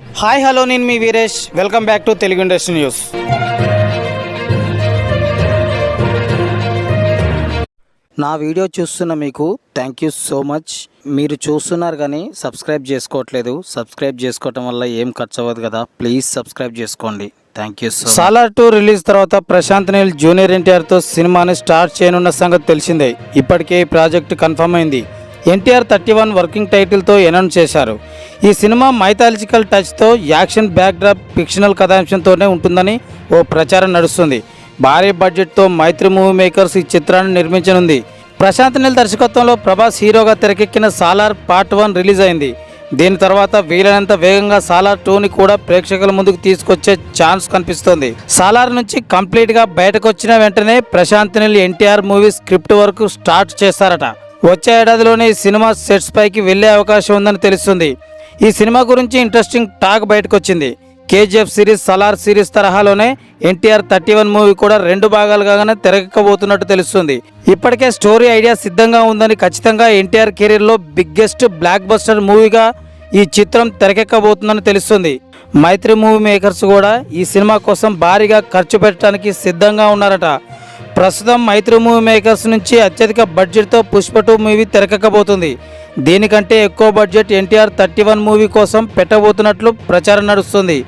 Hi hello నేను మీ Veeresh. Welcome back to Telugu industry news. నా video చూస్తున్న మీకు థ్యాంక్ యూ సో మచ్ మీరు చూస్తున్నారు కానీ సబ్స్క్రైబ్ చేసుకోవట్లేదు. సబ్స్క్రైబ్ చేసుకోవటం వల్ల ఏం ఖర్చు అవ్వదు కదా. ప్లీజ్ సబ్స్క్రైబ్ చేసుకోండి. Thank you so Salaar two release తర్వాత ప్రశాంత్ నీల్ జూనియర్ ఎన్టీఆర్తో సినిమాని స్టార్ట్ చేయనున్న సంగతి తెలిసిందే. ఇప్పటికే ఈ ప్రాజెక్ట్ కన్ఫర్మ్ అయింది. ఎన్టీఆర్ థర్టీ వన్ వర్కింగ్ టైటిల్తో అనౌన్స్ చేశారు. ఈ సినిమా మైథాలజికల్ టచ్తో యాక్షన్ బ్యాక్డ్రాప్ ఫిక్షనల్ కథాంశంతోనే ఉంటుందని ఓ ప్రచారం నడుస్తుంది. భారీ బడ్జెట్తో మైత్రి మూవీ మేకర్స్ ఈ చిత్రాన్ని నిర్మించనుంది. ప్రశాంత్ నీల్ దర్శకత్వంలో ప్రభాస్ హీరోగా తెరకెక్కిన సాలార్ పార్ట్ వన్ రిలీజ్ అయింది. దీని తర్వాత వీలైనంత వేగంగా సాలార్ టూని కూడా ప్రేక్షకుల ముందుకు తీసుకొచ్చే ఛాన్స్ కనిపిస్తోంది. సాలార్ నుంచి కంప్లీట్గా బయటకు వచ్చిన వెంటనే ప్రశాంత్ నీల్ ఎన్టీఆర్ మూవీ స్క్రిప్ట్ వరకు స్టార్ట్ చేస్తారట వచ్చే ఏడాదిలోనే ఈ సినిమా సెట్స్ పైకి వెళ్ళే అవకాశం ఉందని తెలుస్తుంది. ఈ సినిమా గురించి ఇంట్రెస్టింగ్ టాక్ బయటకు వచ్చింది కేజీఎఫ్ సిరీస్ సలార్ సిరీస్ తరహాలోనే ఎన్టీఆర్ థర్టీ వన్ మూవీ కూడా రెండు భాగాలుగానే తెరకెక్కబోతున్నట్టు తెలుస్తుంది. ఇప్పటికే స్టోరీ ఐడియా సిద్ధంగా ఉందని ఖచ్చితంగా ఎన్టీఆర్ కెరీర్లో బిగ్గెస్ట్ బ్లాక్ బస్టర్ మూవీగా ఈ చిత్రం తెరకెక్కబోతుందని తెలుస్తుంది. మైత్రి మూవీ మేకర్స్ కూడా ఈ సినిమా కోసం భారీగా ఖర్చు పెట్టడానికి సిద్ధంగా ఉన్నారట. ప్రస్తుతం మైత్రి మూవీ మేకర్స్ నుంచి అత్యధిక బడ్జెట్తో పుష్ప టూ మూవీ తెరకెక్కబోతుంది. దీనికంటే ఎక్కువ budget NTR thirty one movie కోసం పెట్టబోతున్నట్లు ప్రచారం నడుస్తుంది.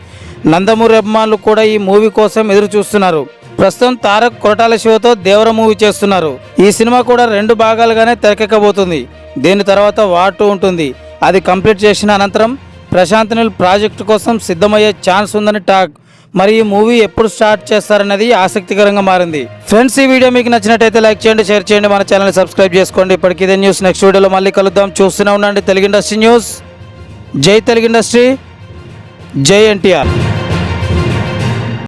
నందమూరి అభిమానులు కూడా ఈ మూవీ కోసం ఎదురు చూస్తున్నారు ప్రస్తుతం తారక్ కొరటాల శివతో దేవర మూవీ చేస్తున్నారు. ఈ సినిమా కూడా రెండు భాగాలుగానే తెరకెక్కబోతుంది. దీని తర్వాత వాటు ఉంటుంది. అది కంప్లీట్ చేసిన అనంతరం ప్రశాంత్ నీల్ ప్రాజెక్టు కోసం సిద్ధమయ్యే ఛాన్స్ ఉందని టాక్. మరి ఈ మూవీ ఎప్పుడు స్టార్ట్ చేస్తారనేది ఆసక్తికరంగా మారింది. ఫ్రెండ్స్ ఈ వీడియో మీకు నచ్చినట్టయితే లైక్ చేయండి షేర్ చేయండి మన ఛానల్ని సబ్స్క్రైబ్ చేసుకోండి. ఇప్పటికి ఇదే న్యూస్. నెక్స్ట్ వీడియోలో మళ్ళీ కలుద్దాం. చూస్తూనే ఉండండి. Telugu industry news. జై తెలుగు ఇండస్ట్రీ. జై ఎన్టీఆర్.